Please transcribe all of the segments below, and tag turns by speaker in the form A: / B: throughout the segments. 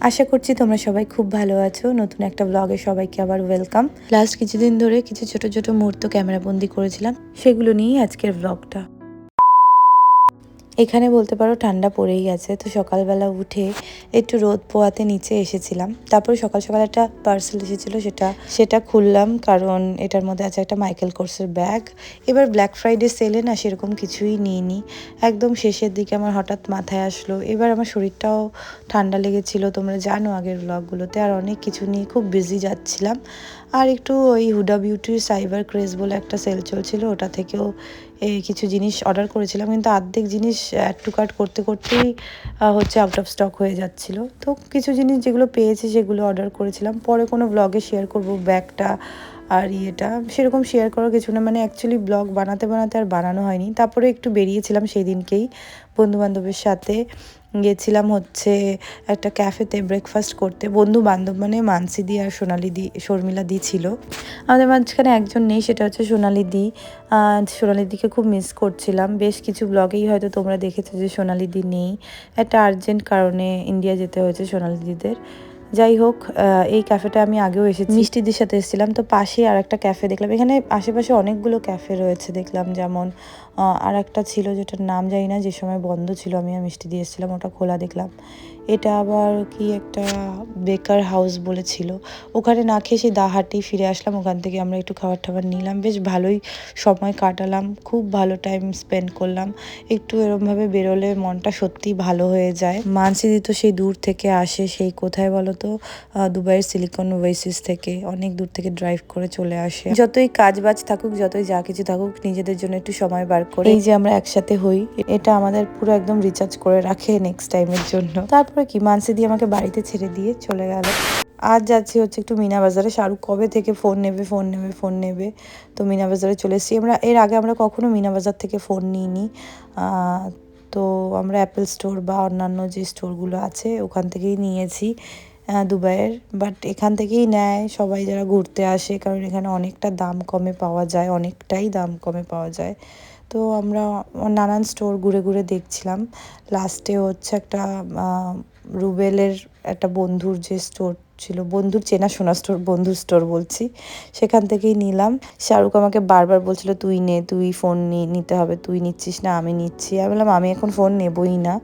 A: আশা করছি তোমরা সবাই খুব ভালো আছো। নতুন একটা ব্লগে সবাইকে আবার ওয়েলকাম লাস্ট কিছুদিন ধরে কিছু ছোট ছোট মুহূর্ত ক্যামেরাবন্দি করেছিলাম। সেগুলো নিয়েই আজকের ব্লগটা এখানে বলতে পারো ঠান্ডা পড়েই গেছে। তো সকালবেলা উঠে একটু রোদ পোয়াতে নিচে এসেছিলাম। তারপরে সকাল সকাল একটা পার্সেল এসেছিল সেটা সেটা খুললাম কারণ এটার মধ্যে আছে একটা মাইকেল কোর্সের ব্যাগ এবার ব্ল্যাক ফ্রাইডে সেলে না সেরকম কিছুই নিইনি। একদম শেষের দিকে আমার হঠাৎ মাথায় আসলো। এবার আমার শরীরটাও ঠান্ডা লেগেছিল। তোমরা জানো আগের ব্লগগুলোতে আর অনেক কিছু নিয়ে খুব বিজি যাচ্ছিলাম। আর একটু ওই হুডা বিউটির সাইবার ক্রেজ বলে একটা সেল চলছিল, ওটা থেকেও কিছু জিনিস অর্ডার করেছিলাম। কিন্তু আর্ধেক জিনিস অ্যাড টু কার্ট করতে করতেই হচ্ছে আউট অফ স্টক হয়ে যাচ্ছিল। তো কিছু জিনিস যেগুলো পেয়েছি সেগুলো অর্ডার করেছিলাম। পরে কোনো ব্লগে শেয়ার করব ব্যাগটা আর ইয়েটা, সেরকম শেয়ার করার কিছু না। মানে অ্যাকচুয়ালি ব্লগ বানাতে বানাতে আর বানানো হয়নি। তারপরে একটু বেরিয়েছিলাম সেই দিনকেই বন্ধু বান্ধবের সাথে। গেছিলাম হচ্ছে একটা ক্যাফেতে ব্রেকফাস্ট করতে। বন্ধু বান্ধব মানে মানসি দি আর সোনালি দি শর্মিলা দি ছিল। আমাদের মাঝখানে একজন নেই, সেটা হচ্ছে সোনালি দি সোনালি দিকে খুব মিস করছিলাম। বেশ কিছু ব্লগেই হয়তো তোমরা দেখেছ যে সোনালি দি নেই। একটা আর্জেন্ট কারণে ইন্ডিয়া যেতে হয়েছে সোনালি দিদের যাই হোক এই ক্যাফেটা আমি আগেও এসেছি। মিষ্টিদের সাথে এসেছিলাম, তো পাশে আর একটা ক্যাফে দেখলাম। এখানে আশেপাশে অনেকগুলো ক্যাফে রয়েছে দেখলাম, যেমন আর একটা ছিল যেটার নাম জানি না, যে সময় বন্ধ ছিল, আমি মিষ্টি দিয়ে এসেছিলাম, ওটা খোলা দেখলাম। এটা আবার কি একটা বেকার হাউস বলেছিল। ওখানে না খেয়ে সেই দাহাটি ফিরে আসলাম, ওখান থেকে আমরা একটু খাবার টাবার নিলাম। বেশ ভালোই সময় কাটালাম, খুব ভালো টাইম স্পেন্ড করলাম। একটু এরমভাবে বেরোলে মনটা সত্যিই ভালো হয়ে যায়। মানসিদি তো সেই দূর থেকে আসে, সেই কোথায় বলো তো? দুবাইয়ের সিলিকন ওয়েসিস থেকে, অনেক দূর থেকে ড্রাইভ করে চলে আসে। যতই কাজ বাজ থাকুক, যতই যা কিছু থাকুক, নিজেদের জন্য একটু সময় বার করে এই যে আমরা একসাথে হই, এটা আমাদের পুরো একদম রিচার্জ করে রাখে নেক্সট টাইমের জন্য। তারপরে কি, মানসি মানসিদি আমাকে বাড়িতে ছেড়ে দিয়ে চলে গেল। আজ যাচ্ছি হচ্ছে একটু মিনা বাজারে। শাহরুখ কবে থেকে ফোন নেবে ফোন নেবে ফোন নেবে? তো মিনা বাজারে চলে এসেছি। আমরা, এর আগে আমরা কখনো মিনা বাজার থেকে ফোন নিইনি। তো আমরা অ্যাপেল স্টোর বা অন্যান্য যে স্টোরগুলো আছে, ওখান থেকেই নিয়েছি। দুবাইয়ের বাট এখান থেকেই নেয় সবাই যারা ঘুরতে আসে, কারণ এখানে অনেকটা দাম কমে পাওয়া যায়, অনেকটাই দাম কমে পাওয়া যায়। তো আমরা নানান স্টোর ঘুরে ঘুরে দেখছিলাম। লাস্টে হচ্ছে একটা রুবেলের একটা বন্ধুর যে স্টোর ছিল, বন্ধুর চেনা সোনা স্টোর, বন্ধুর স্টোর বলছি। সেখান থেকেই নিলাম। শাহরুখ আমাকে বারবার বলছিল, তুই নে, তুই ফোন নিতে হবে, তুই নিচ্ছিস না, আমি নিচ্ছি। আমি বললাম, আমি এখন ফোন নেবই না।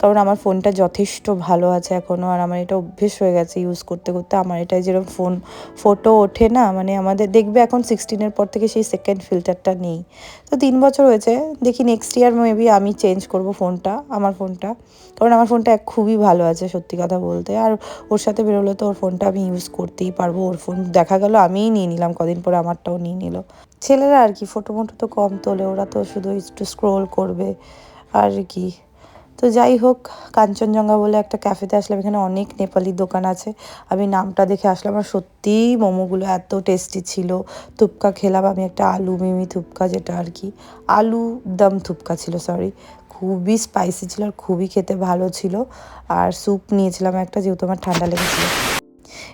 A: কারণ আমার ফোনটা যথেষ্ট ভালো আছে এখনও আর আমার এটা অভ্যেস হয়ে গেছে ইউজ করতে করতে। আমার এটা যেরকম ফোন ফটো ওঠে না মানে আমাদের দেখবে এখন সিক্সটিনের পর থেকে সেই সেকেন্ড ফিল্টারটা নেই। তো তিন বছর হয়েছে, দেখি নেক্সট ইয়ার মেবি আমি চেঞ্জ করব ফোনটা, আমার ফোনটা। কারণ আমার ফোনটা খুবই ভালো আছে, সত্যি কথা বলতে। আর ওর সাথে বেরোলে তো ওর ফোনটা আমি ইউজ করতেই পারব, ওর ফোন দেখা গেল, আমিই নিয়ে নিলাম, কদিন পরে আমারটাও নিয়ে নিল। ছেলেরা আর কি ফটো মোটো তো কম তোলে, ওরা তো শুধু একটু স্ক্রোল করবে আর কি। তো যাই হোক, কাঞ্চনজঙ্ঘা বলে একটা ক্যাফেতে আসলাম, এখানে অনেক নেপালি দোকান আছে। আমি নামটা দেখে আসলাম, আর সত্যিই মোমোগুলো এত টেস্টি ছিল। থুপকা খেলাম আমি একটা আলু মিমি থুপকা যেটা আর কি, আলু দম থুপকা ছিল সরি খুবই স্পাইসি ছিল আর খুবই খেতে ভালো ছিল। আর স্যুপ নিয়েছিলাম একটা, যেহেতু আমার ঠান্ডা লেগেছিল।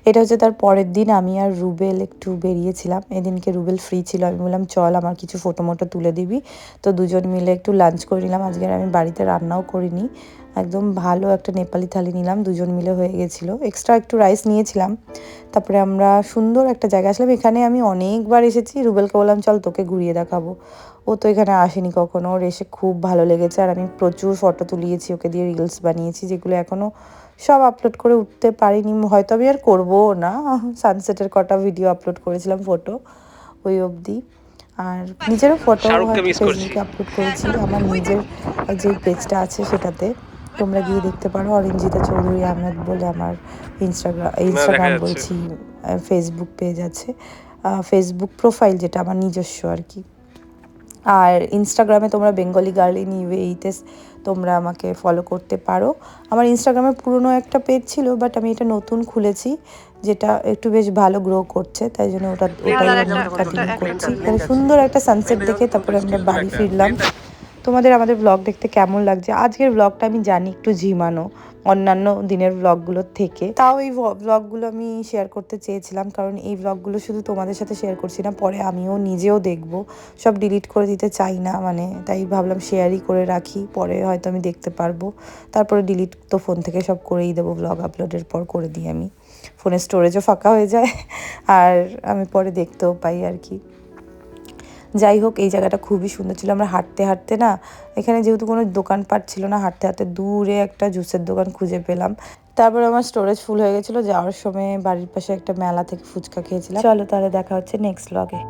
A: এটা হচ্ছে তার পরের দিন। আমি আর রুবেল একটু বেরিয়েছিলাম। এদিনকে রুবেল ফ্রি ছিল। আমি বললাম, চল, আমার কিছু ফটো মোটো তুলে দিবি। তো দুজন মিলে একটু লাঞ্চ করে নিলাম। আজকে আমি বাড়িতে রান্নাও করিনি। একদম ভালো একটা নেপালি থালি নিলাম। দুজন মিলে হয়ে গেছিল। এক্সট্রা একটু রাইস নিয়েছিলাম। তারপরে আমরা সুন্দর একটা জায়গা আসলাম। এখানে আমি অনেকবার এসেছি। রুবেলকে বললাম, চল, তোকে ঘুরিয়ে দেখাবো। ও তো এখানে আসেনি কখনো। ওর এসে খুব ভালো লেগেছে। আর আমি প্রচুর ফটো তুলিয়েছি। ওকে দিয়ে রিলস বানিয়েছি, যেগুলো এখনও সব আপলোড করে উঠতে পারিনি। হয়তো আমি আর করব না। সানসেটের কটা ভিডিও আপলোড করেছিলাম ফটো ওই অবধি। আর নিজেরও ফটো ফেসবুকে আপলোড করেছি। আমার নিজের যে পেজটা আছে সেটাতে। তোমরা গিয়ে দেখতে পারো। অরিঞ্জিতা চৌধুরী আহমেদ বলে আমার ইনস্টাগ্রাম ইনস্টাগ্রাম বলছি ফেসবুক পেজ আছে। ফেসবুক প্রোফাইল যেটা আমার নিজস্ব আর কি। আর ইনস্টাগ্রামে তোমরা বেঙ্গলি গার্ল ইন ইউএইতে তোমরা আমাকে ফলো করতে পারো। আমার ইনস্টাগ্রামে পুরনো একটা পেজ ছিল বাট আমি এটা নতুন খুলেছি যেটা একটু বেশ ভালো গ্রো করছে তাই জন্য ওটা ওটাই আমি কন্টিনিউ করছি। সুন্দর একটা সানসেট দেখে তারপরে আমরা বাড়ি ফিরলাম। তোমাদের আমাদের ব্লগ দেখতে কেমন লাগছে? আজকের ব্লগটা আমি জানি একটু ঝিমানো অন্যান্য দিনের ব্লগগুলোর থেকে। তাও এই ব্লগগুলো আমি শেয়ার করতে চেয়েছিলাম কারণ এই ব্লগগুলো শুধু তোমাদের সাথে শেয়ার করছি না, পরে আমিও নিজেও দেখব। সব ডিলিট করে দিতে চাই না মানে তাই ভাবলাম শেয়ারই করে রাখি, পরে হয়তো আমি দেখতে পারব। তারপরে ডিলিট তো ফোন থেকে সব করেই দেবো ব্লগ আপলোডের পর করে দিই আমি। ফোনের স্টোরেজও ফাঁকা হয়ে যায়, আর আমি পরে দেখতেও পাই আর কি। যাই হোক, এই জায়গাটা খুবই সুন্দর ছিল। আমরা হাঁটতে হাঁটতে না, এখানে যেহেতু কোনো দোকানপাট ছিল না, হাঁটতে হাঁটতে দূরে একটা জুসের দোকান খুঁজে পেলাম। তারপর আমার স্টোরেজ ফুল হয়ে গেছিল, যাওয়ার সময় বাড়ির পাশে একটা মেলা থেকে ফুচকা খেয়েছিলাম। চলো তাহলে দেখা হচ্ছে নেক্সট ব্লগে